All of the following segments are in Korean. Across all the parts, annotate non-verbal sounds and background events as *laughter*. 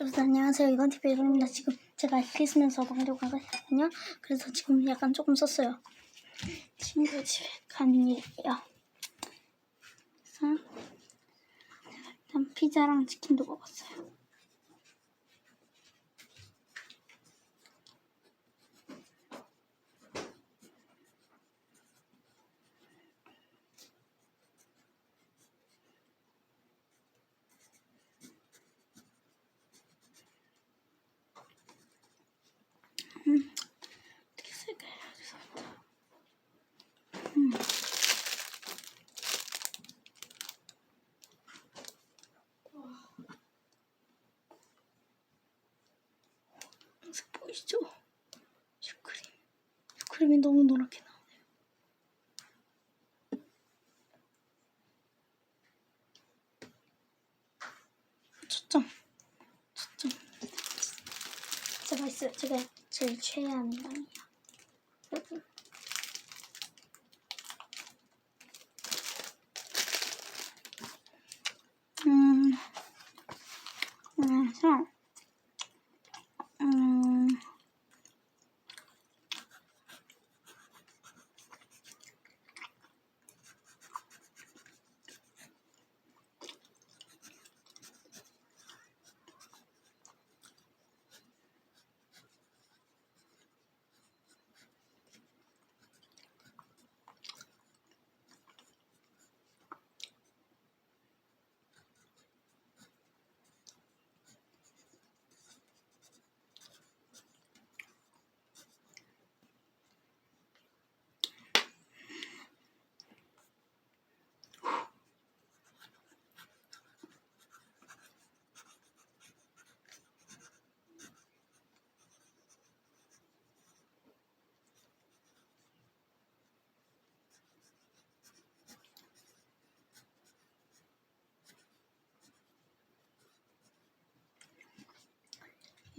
여러분 안녕하세요. 이건 TV 이건입니다 지금 제가 크리스마스 먹으려고 하거든요. 그래서 지금 약간 조금 썼어요. 친구 집에 가는 일이에요. 그래서 일단 피자랑 치킨도 먹었어요 어떻게 쓸까요? 여기서부터 음. 모습 보이시죠? 슈크림. 슈크림이 너무 노랗게 나오네요. 초점. 초점. 제가 있어요. 제가 제일 최애하는 빵이에요 여러분 음 그래서 음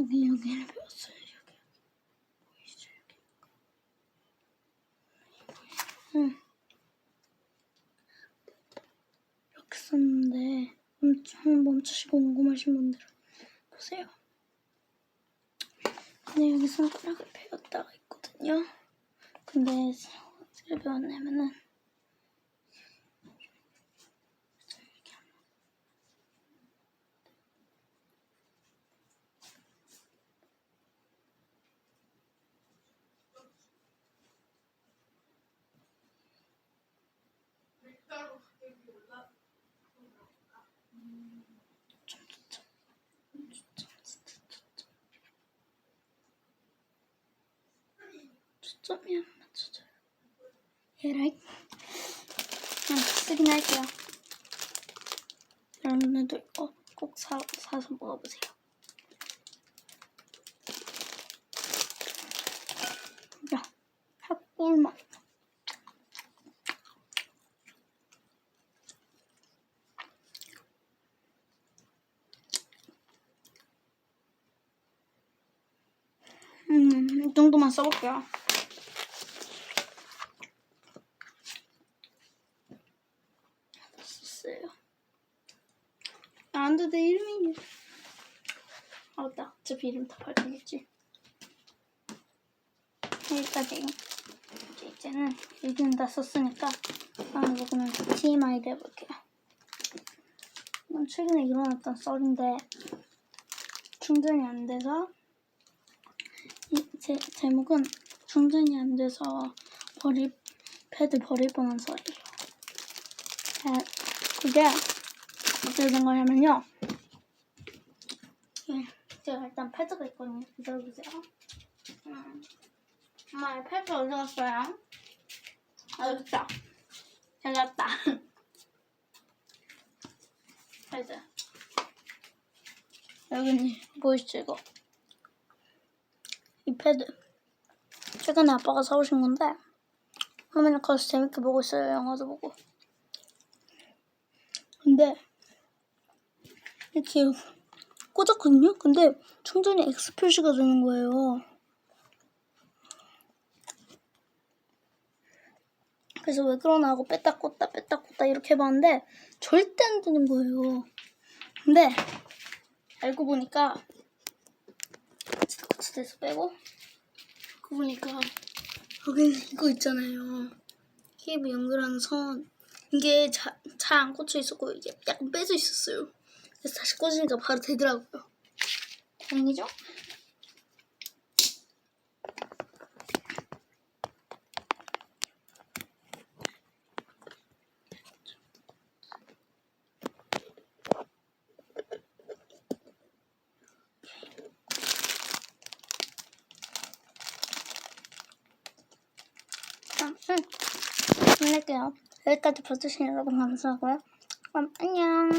여기 여기를 배웠어요 여기 보이시죠? 여기 응. 이렇게 썼는데 멈추, 멈추시고 궁금하신 분들은 보세요. 근데 여기 손가락을 배웠다가 있거든요. 근데 어떻게 배웠냐면은 이렇게 하면 좀 초점 초점 진짜 초점 초점이 안 맞춰져요. 얘를 그냥 쓰긴 할게요. 여러분들도 꼭 사, 사서 먹어보세요. 야 핫꿀맛 음, 이 정도만 써볼게요. 아, 안 돼, 내 이름이. 아, 맞다. 어차피 이름 다 밝혀졌지. 여기까지. 이제 이제는 이름 다 썼으니까 다음 부분은 TMI를 해볼게요. 이건 최근에 일어났던 썰인데 충전이 안 돼서 이 제, 제목은 충전이 안 돼서 버릴 패드 버릴 뻔한 썰이에요. 아, 그게 어떻게 된 거냐면요. 예, 제가 일단 패드가 있거든요. 기다려보세요. 음, 엄마 패드 어디 갔어요? 아 여기 있다. 찾았다. 패드. 여기 *laughs* 보이시죠 이거? 이 패드 최근에 아빠가 사오신 건데 화면을 가서 재밌게 보고 있어요 영화도 보고 근데 이렇게 꽂았거든요 근데 충전이 X 표시가 되는 거예요 그래서 왜 그러나 하고 뺐다 꽂다 뺐다 꽂다 이렇게 해봤는데 절대 안 되는 거예요 근데 알고 보니까 코츠돼서 빼고 알고 보니까 여기는 이거 있잖아요. 케이블 연결하는 선 이게 잘 안 꽂혀 있었고 이게 약간 빼져 있었어요. 그래서 다시 꽂으니까 바로 되더라고요. 다행이죠? 아, 응. 끝낼게요. 여기까지 봐주신 여러분 감사하고요. 그럼 안녕.